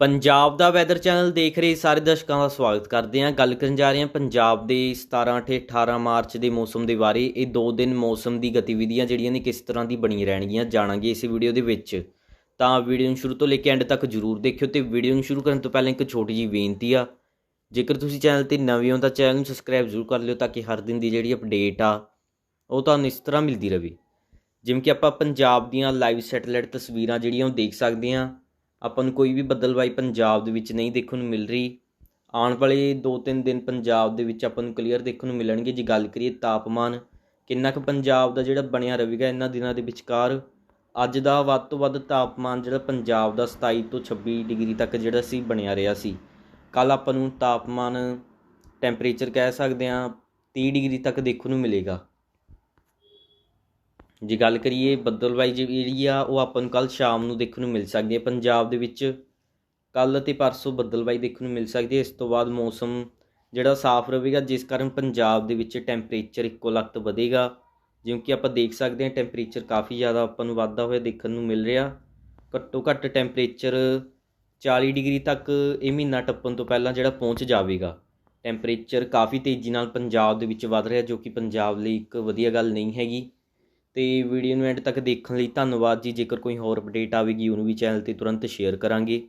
ਪੰਜਾਬ ਦਾ weather channel ਦੇਖ ਰਹੇ ਸਾਰੇ ਦਰਸ਼ਕਾਂ ਦਾ ਸਵਾਗਤ ਕਰਦੇ ਹਾਂ। ਗੱਲ ਕਰਨ ਜਾ ਰਹੇ ਹਾਂ ਪੰਜਾਬ ਦੇ 17 ਅਤੇ 18 ਮਾਰਚ ਦੇ ਮੌਸਮ ਦੇ ਬਾਰੇ। ਇਹ ਦੋ ਦਿਨ ਮੌਸਮ ਦੀ ਗਤੀਵਿਧੀਆਂ ਜਿਹੜੀਆਂ ਨੇ ਕਿਸ ਤਰ੍ਹਾਂ ਦੀ ਬਣੀਆਂ ਰਹਿਣਗੀਆਂ ਜਾਣਾਂਗੇ ਇਸ ਵੀਡੀਓ ਦੇ ਵਿੱਚ। ਤਾਂ ਵੀਡੀਓ ਨੂੰ ਸ਼ੁਰੂ ਤੋਂ ਲੈ ਕੇ ਐਂਡ ਤੱਕ ਜਰੂਰ ਦੇਖਿਓ ਤੇ ਵੀਡੀਓ ਨੂੰ ਸ਼ੁਰੂ ਕਰਨ ਤੋਂ ਪਹਿਲਾਂ ਇੱਕ ਛੋਟੀ ਜਿਹੀ ਬੇਨਤੀ ਆ। ਜੇਕਰ ਤੁਸੀਂ ਚੈਨਲ ਤੇ ਨਵੇਂ ਹੋ ਤਾਂ ਚੈਨਲ ਨੂੰ ਸਬਸਕ੍ਰਾਈਬ ਜ਼ਰੂਰ ਕਰ ਲਿਓ ਤਾਂ ਕਿ ਹਰ ਦਿਨ ਦੀ ਜਿਹੜੀ ਅਪਡੇਟ ਆ, ਉਹ ਤੁਹਾਨੂੰ ਇਸ ਤਰ੍ਹਾਂ ਮਿਲਦੀ ਰਹੇ। ਜਿਵੇਂ ਕਿ ਆਪਾਂ ਪੰਜਾਬ ਦੀਆਂ ਲਾਈਵ ਸੈਟੇਲਾਈਟ ਤਸਵੀਰਾਂ ਜਿਹੜੀਆਂ ਉਹ ਦੇਖ ਸਕਦੇ ਹਾਂ। ਆਪਾਂ ਨੂੰ ਕੋਈ ਵੀ ਬੱਦਲਬਾਈ ਪੰਜਾਬ ਦੇ ਵਿੱਚ ਨਹੀਂ ਦੇਖਣ ਨੂੰ ਮਿਲ ਰਹੀ। ਆਉਣ ਵਾਲੇ 2-3 ਦਿਨ ਪੰਜਾਬ ਦੇ ਵਿੱਚ ਆਪਾਂ ਨੂੰ ਕਲੀਅਰ ਦੇਖਣ ਨੂੰ ਮਿਲਣਗੇ। ਜੇ ਗੱਲ ਕਰੀਏ ਤਾਪਮਾਨ, ਕਿੰਨਾ ਕੁ ਪੰਜਾਬ ਦਾ ਜਿਹੜਾ ਬਣਿਆ ਰਹੇਗਾ ਇਹਨਾਂ ਦਿਨਾਂ ਦੇ ਵਿਚਕਾਰ, ਅੱਜ ਦਾ ਵੱਧ ਤੋਂ ਵੱਧ ਤਾਪਮਾਨ ਜਿਹੜਾ ਪੰਜਾਬ ਦਾ 27 ਤੋਂ 26 ਡਿਗਰੀ ਤੱਕ ਜਿਹੜਾ ਸੀ ਬਣਿਆ ਰਿਹਾ ਸੀ। ਕੱਲ ਆਪਾਂ ਨੂੰ ਤਾਪਮਾਨ ਟੈਂਪਰੇਚਰ ਕਹਿ ਸਕਦੇ ਹਾਂ 30 ਡਿਗਰੀ ਤੱਕ ਦੇਖਣ ਨੂੰ ਮਿਲੇਗਾ। ਜੇ ਗੱਲ ਕਰੀਏ ਬੱਦਲਵਾਈ ਜਿਹੜੀ ਆ, ਉਹ ਆਪਾਂ ਨੂੰ ਕੱਲ ਸ਼ਾਮ ਨੂੰ ਦੇਖਣ ਨੂੰ ਮਿਲ ਸਕਦੀ ਹੈ। ਪੰਜਾਬ ਦੇ ਵਿੱਚ ਕੱਲ ਅਤੇ ਪਰਸੋਂ ਬੱਦਲਵਾਈ ਦੇਖਣ ਨੂੰ ਮਿਲ ਸਕਦੀ ਹੈ। ਇਸ ਤੋਂ ਬਾਅਦ ਮੌਸਮ ਜਿਹੜਾ ਸਾਫ਼ ਰਹੇਗਾ, ਜਿਸ ਕਾਰਨ ਪੰਜਾਬ ਦੇ ਵਿੱਚ ਟੈਂਪਰੇਚਰ ਇੱਕੋ ਲਖਤ ਵਧੇਗਾ। ਜਿਵੇਂ ਕਿ ਆਪਾਂ ਦੇਖ ਸਕਦੇ ਹਾਂ ਟੈਂਪਰੇਚਰ ਕਾਫੀ ਜ਼ਿਆਦਾ ਆਪਾਂ ਨੂੰ ਵੱਧਦਾ ਹੋਇਆ ਦੇਖਣ ਨੂੰ ਮਿਲ ਰਿਹਾ। ਘੱਟੋ ਘੱਟ ਟੈਂਪਰੇਚਰ 40 ਡਿਗਰੀ ਤੱਕ ਇਹ ਮਹੀਨਾ ਟੱਪਣ ਤੋਂ ਪਹਿਲਾਂ ਜਿਹੜਾ ਪਹੁੰਚ ਜਾਵੇਗਾ। ਟੈਂਪਰੇਚਰ ਕਾਫੀ ਤੇਜ਼ੀ ਨਾਲ ਪੰਜਾਬ ਦੇ ਵਿੱਚ ਵੱਧ ਰਿਹਾ, ਜੋ ਕਿ ਪੰਜਾਬ ਲਈ ਇੱਕ ਵਧੀਆ ਗੱਲ ਨਹੀਂ ਹੈਗੀ। ਅਤੇ ਵੀਡੀਓ ਨੂੰ ਐਂਡ ਤੱਕ ਦੇਖਣ ਲਈ ਧੰਨਵਾਦ ਜੀ। ਜੇਕਰ ਕੋਈ ਹੋਰ ਅਪਡੇਟ ਆਵੇਗੀ, ਉਹਨੂੰ ਵੀ ਚੈਨਲ ਤੇ ਤੁਰੰਤ ਸ਼ੇਅਰ ਕਰਾਂਗੇ।